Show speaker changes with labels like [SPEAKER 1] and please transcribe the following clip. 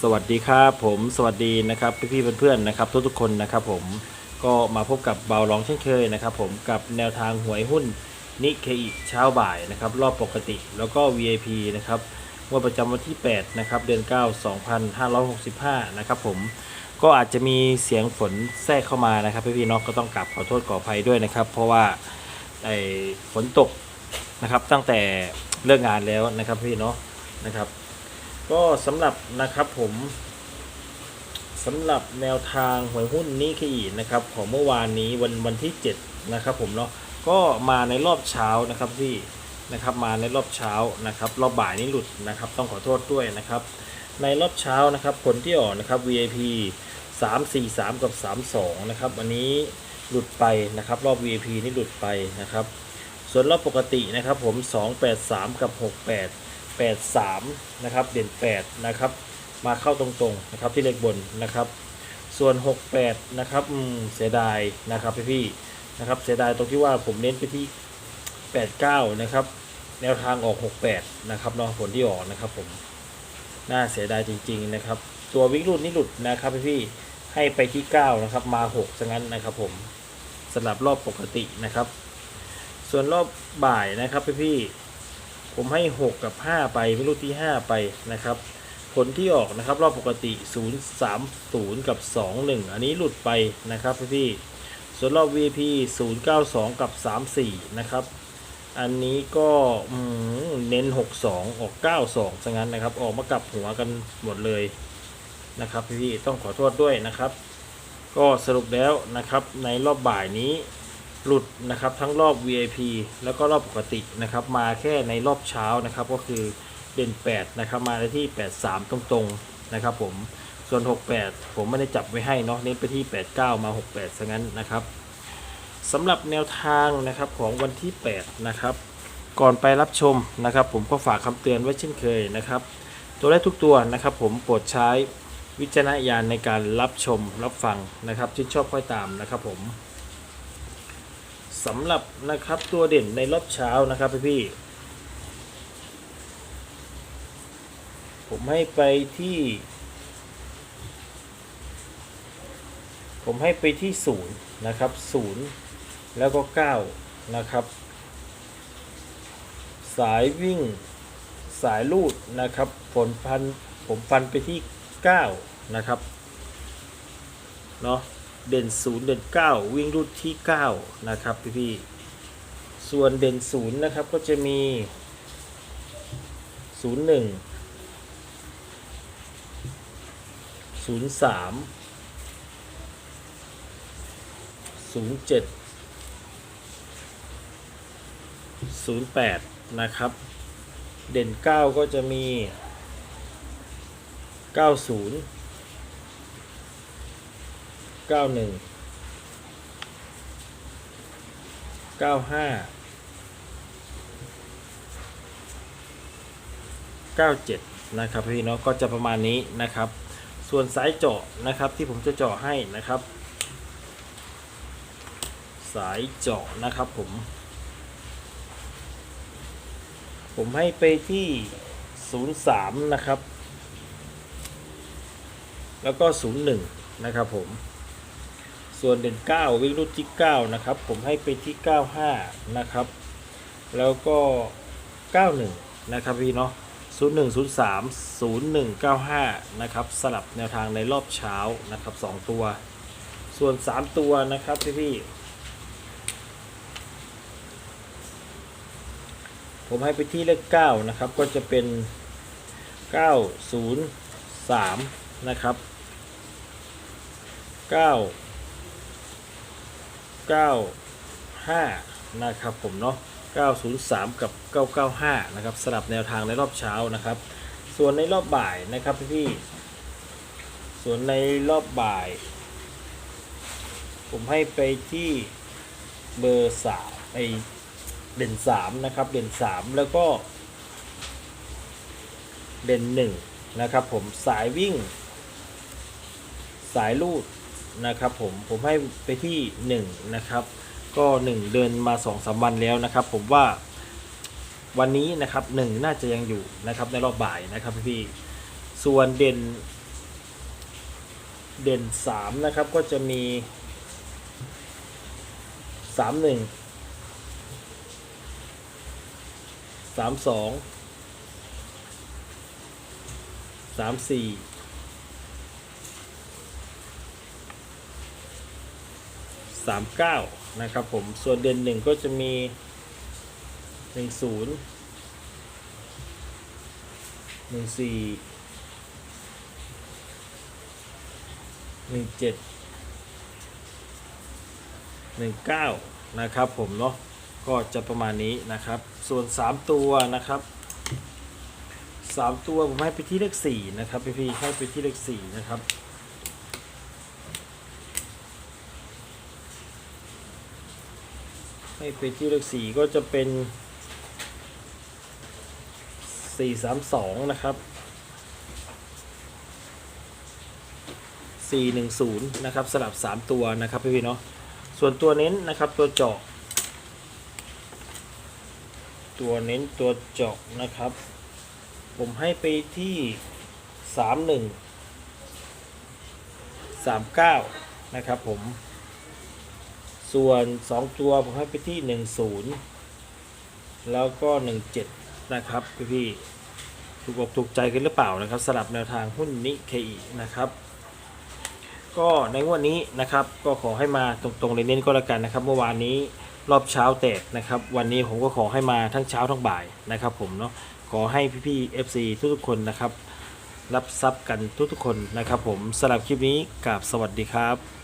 [SPEAKER 1] สวัสดีครับผมสวัสดีนะครับพี่ๆเพื่อนๆนะครับ ทุกๆคนนะครับผมก็มาพบกับเบาร้องเช่นเคยนะครับผมกับแนวทางหวยหุ้นนิเคอิเช้าบ่ายนะครับรอบปกติแล้วก็ VIP นะครับงวดประจำวันที่8นะครับเดือน 9 2565นะครับผมก็อาจจะมีเสียงฝนแทรกเข้ามานะครับพี่ๆเนาะก็ต้องกราบขอโทษขออภัยด้วยนะครับ เพราะว่าไอ้ฝนตกนะครับตั้งแต่เลิกงานแล้วนะครับพี่เนาะนะครับ ก็สำหรับนะครับผมสำหรับแนวทางหวยหุ้นนี้คีนะครับของเมื่อวานนี้วันวันที่ 7 นะครับผมเนาะก็มาในรอบเช้านะครับที่นะครับมาในรอบเช้านะครับรอบบ่ายนี้หลุดนะครับ ต้องขอโทษด้วยนะครับ ในรอบเช้านะครับผลที่ออกนะครับ VIP 3 4 3 กับ 32 นะครับอันนี้หลุดไปนะครับ รอบ VIP นี่หลุดไปนะครับ ส่วนรอบปกตินะครับผม 283 กับ 68 83นะครับเด่น8นะครับมาเข้าตรงๆนะครับที่เลขบนนะครับ ส่วน 68นะครับเสียดายนะครับพี่ๆนะครับเสียดายตรงที่ว่าผมเน้นไปที่ 89นะครับแนวทางออก 68นะครับเนาะผลที่ออกนะครับผมน่าเสียดายจริง ๆนะครับ ตัววิกรุ่นนี่หลุดนะครับพี่ๆให้ไปที่ 9 นะครับ มา6ซะงั้นนะครับผมสำหรับรอบปกตินะครับ ส่วนรอบบ่ายนะครับพี่ๆ ผมให้ 6 กับ 5 ไปวิกรุ่นที่ 5 ไปนะครับ ผลที่ออกนะครับ รอบปกติ 0 3 0 กับ 2 1 อันนี้หลุดไปนะครับพี่ส่วนรอบ VP 092 กับ 34 นะครับ อันนี้ก็เน้น 62 ออก 92ซะงั้นนะครับ ออกมากลับหัวกันหมดเลยนะครับพี่ต้องขอโทษด้วยนะครับ ก็สรุปแล้วนะครับในรอบบ่ายนี้ หลุดนะครับทั้งรอบ VIP แล้วก็รอบปกตินะครับมาแค่ในรอบเช้านะครับก็คือเด่น 8 นะครับ มาได้ที่ 83 ตรงๆนะครับผมส่วน 68 ผมไม่ได้จับไว้ให้เนาะเน้นไปที่ 89 มา 68ซะงั้นนะครับสำหรับแนวทางนะครับของวันที่ 8 นะครับก่อนไปรับชมนะครับ ผมก็ฝากคำเตือนไว้เช่นเคยนะครับ ตัวเลขทุกตัวนะครับ ผมโปรดใช้วิจารณญาณในการรับชมรับฟังนะครับที่นชอบค่อยตามนะครับผม สำหรับนะครับตัวเด่นในรอบเช้านะครับพี่ๆผมให้ไปที่ ผมให้ไปที่ศูนย์นะครับศูนย์แล้วก็เก้านะครับ สายวิ่งสายลูดนะครับ ผลพันผมฟันไปที่เก้านะครับ เนาะ เด่นศูนย์เด่นเก้าวิ่งรูดที่เก้านะครับพี่พี่ๆส่วนเด่นศูนย์นะครับก็จะมีศูนย์หนึ่งศูนย์สามศูนย์เจ็ดศูนย์แปดนะครับ เด่นเก้าก็จะมีเก้าศูนย์ เก้าหนึ่งเก้าห้าเก้าเจ็ดนะครับพี่เนาะก็จะประมาณนี้นะครับ ส่วนสายเจาะนะครับที่ผมจะเจาะให้นะครับ สายเจาะนะครับผม ผมให้ไปที่03นะครับ แล้วก็01นะครับผม ส่วนเด่น 9 วิ่งรุ่นที่ 9 นะครับ ผมให้ไปที่ 95 นะครับ แล้วก็ 91 นะครับพี่เนาะ 01 03 0195 นะครับ สลับแนวทางในรอบเช้านะครับ 2 ตัว ส่วน 3 ตัวนะครับพี่พี่ผมให้ไปที่เลข 9 นะครับ ก็จะเป็น 903 นะครับ 9 95 นะครับผมเนาะ 903 กับ 995 นะครับสลับแนวทางในรอบเช้านะครับ ส่วนในรอบบ่ายนะครับพี่ ส่วนในรอบบ่าย ผมให้ไปที่เบอร์สามไอเด่นสามนะครับ เด่นสามแล้วก็ เด่นหนึ่งนะครับผมสายวิ่ง สายลูด นะครับผมผมให้ไปที่หนึ่งนะครับก็หนึ่งเดินมาสองสามวันแล้วนะครับ ผมว่าวันนี้นะครับหนึ่งน่าจะยังอยู่นะครับในรอบบ่ายนะครับพี่ส่วนเด่น เด่นสามนะครับก็จะมีสามหนึ่ง สามเก้านะครับผม ส่วนเด่นหนึ่งก็จะมีหนึ่งศูนย์หนึ่งสี่หนึ่งเจ็ดหนึ่งเก้านะครับผมเนาะ ก็จะประมาณนี้นะครับ ส่วนสามตัวนะครับสามตัวผมให้ไปที่เลขสี่นะครับพี่พี่ๆให้ไปที่เลขสี่นะครับ ให้ไปที่เลขสี่ก็จะเป็นสี่สามสองนะครับสี่หนึ่งศูนย์นะครับสลับสามตัวนะครับพี่พี่ๆเนาะส่วนตัวเน้นนะครับตัวเจาะ ตัวเน้นตัวเจาะนะครับ ผมให้ไปที่สามหนึ่งสามเก้านะครับผม ส่วน 2 ตัวผมให้ไปที่ 10 แล้วก็ 17 นะครับพี่พี่ๆถูกอกถูกใจกันหรือเปล่านะครับสลับแนวทางหุ้นนิเคอีนะครับ ก็ในวดนี้นะครับก็ขอให้มาตรงๆเลยเน้นก็แล้วกันนะครับ เมื่อวานนี้รอบเช้าแตกนะครับ วันนี้ผมก็ขอให้มาทั้งเช้าทั้งบ่ายนะครับ ผมเนาะขอให้พี่ๆ FC ทุกๆคนนะครับ รับทรัพย์กันทุกๆคนนะครับ ผมสำหรับคลิปนี้กราบสวัสดีครับ